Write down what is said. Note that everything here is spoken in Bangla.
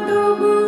তবু